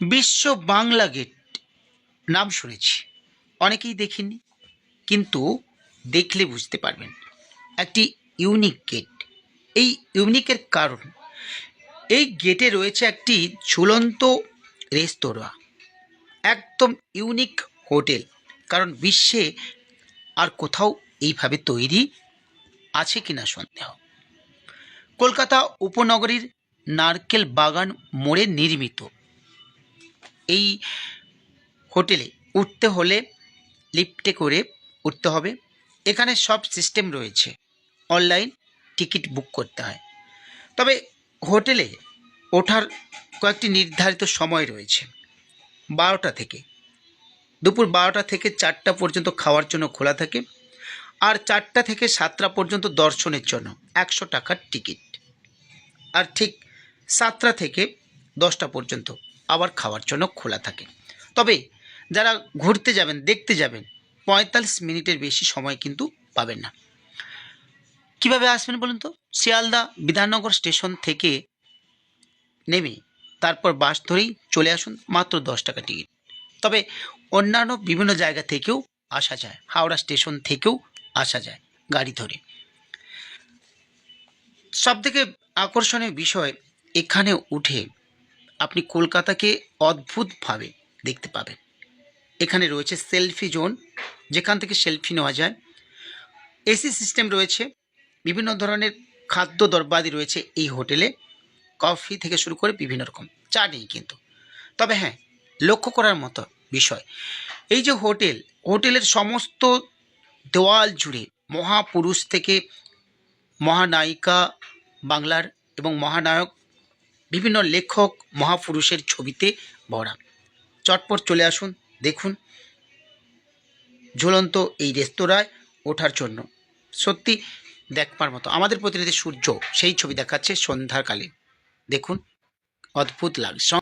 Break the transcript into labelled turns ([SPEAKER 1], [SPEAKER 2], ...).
[SPEAKER 1] বিশ্ব বাংলা গেট। নাম শুনেছি। অনেকেই দেখিনি, কিন্তু দেখলে বুঝতে পারবেন। একটি ইউনিক গেট এই ইউনিকের কারণ, এই গেটে রয়েছে একটি ঝুলন্ত রেস্তোরাঁ। একদম ইউনিক হোটেল, কারণ বিশ্বে আর কোথাও এইভাবে তৈরি আছে কিনা সন্দেহ। কলকাতা উপনগরীর নারকেল বাগান মোড়ে নির্মিত। এই হোটেলে উঠতে হলে লিফটে করে উঠতে হবে। এখানে সব সিস্টেম রয়েছে। অনলাইন টিকিট বুক করতে হয়। তবে হোটেলে ওঠার কয়েকটি নির্ধারিত সময় রয়েছে। বারোটা থেকে। দুপুর বারোটা থেকে চারটা পর্যন্ত খাওয়ার জন্য খোলা থাকে আর চারটা থেকে সাতটা পর্যন্ত দর্শনের জন্য একশো টাকার টিকিট। আর ঠিক সাতটা থেকে দশটা পর্যন্ত আবার খাওয়ার জন্য খোলা থাকে। তবে যারা ঘুরতে যাবেন, দেখতে যাবেন, পঁয়তাল্লিশ মিনিটের বেশি সময় কিন্তু পাবেন না। কীভাবে আসবেন বলুন তো? শিয়ালদা বিধাননগর স্টেশন থেকে নেমে তারপর বাস ধরেই চলে আসুন মাত্র দশ টাকা টিকিট। তবে অন্যান্য বিভিন্ন জায়গা থেকেও আসা যায়, হাওড়া স্টেশন থেকেও আসা যায় গাড়ি ধরে। সবথেকে আকর্ষণীয় বিষয় এখানে উঠে আপনি কলকাতাকে অদ্ভুতভাবে দেখতে পাবেন। এখানে রয়েছে সেলফি জোন, যেখান থেকে সেলফি নেওয়া যায়। এসি সিস্টেম রয়েছে, বিভিন্ন ধরনের খাদ্য দরবাদি রয়েছে এই হোটেলে। কফি থেকে শুরু করে বিভিন্ন রকম, চা নেই কিন্তু। তবে হ্যাঁ লক্ষ্য করার মতো বিষয়, এই যে হোটেল, হোটেলের সমস্ত দেওয়াল জুড়ে মহাপুরুষ থেকে মহানায়িকা বাংলার এবং মহানায়ক বিভিন্ন লেখক মহাপুরুষের ছবিতে ভরা। চটপট চলে আসুন, দেখুন। ঝুলন্ত এই রেস্তোরাঁয় ওঠার জন্য। সত্যি দেখবার মতো। আমাদের প্রতিনিধি সূর্য সেই ছবি দেখাচ্ছে সন্ধ্যাকালে। দেখুন, অদ্ভুত লাগছে।